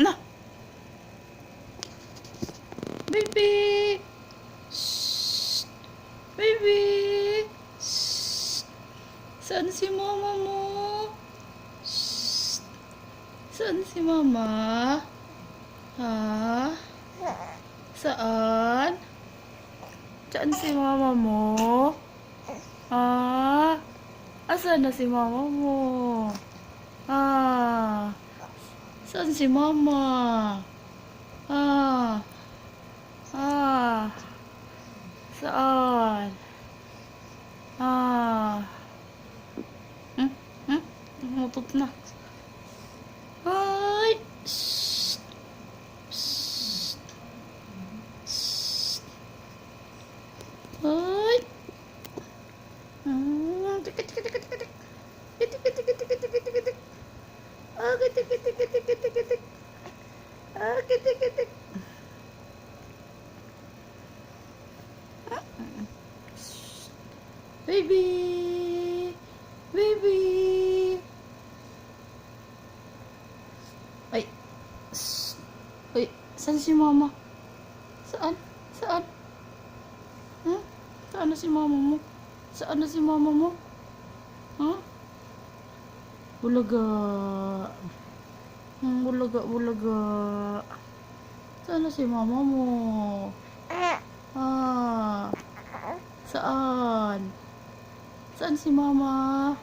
Na. Baby. Shh. Baby. Shh. Saan si mama mo? Shh. Saan si mama? Ha? Saan? Saan si mama mo? Ha? Asan na si mama mo? Ah. Saan si mama? Ha? Ha? Saan? Ha? Hmm? Hmm? Umutot na. Ah, tik, tik, tik, tik, tik, tik, tik. Ah, tik, tik, tik. Ah. Baby! Baby! Ay! Shh. Uy, saan si mama? Saan? Saan? Ha? Saan na si mama mo? Saan na si mama mo? Ha? Bulaga. Hmm, bulaga, bulaga. Saan na si mama mo? Ah. Saan? Saan si mama?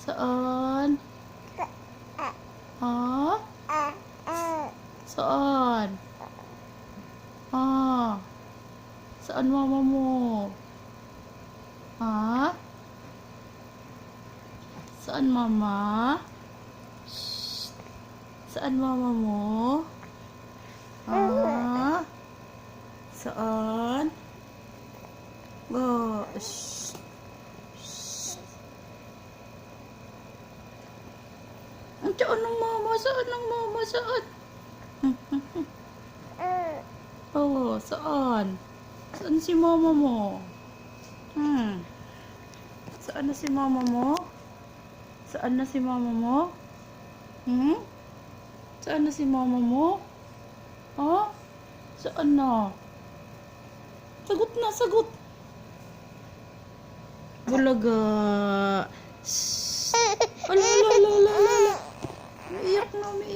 Saan? Ha? Saan? Ah. Saan mama mo? Ha? Saan mama? Shh. Saan mama mo? Ha? Saan? Oh, shh. Shh. Ang saan ng mama? Saan ng mama? Saan? Oh, saan? Saan si mama mo? Hmm. Saan na si mama mo? Saan na si mama mo? Hmm? Saan na si mama mo? Ha? Saan na? Sagot na, sagot. Bulaga. Shhh. Ala, ala, ala. Umiiyak na, umiiyak.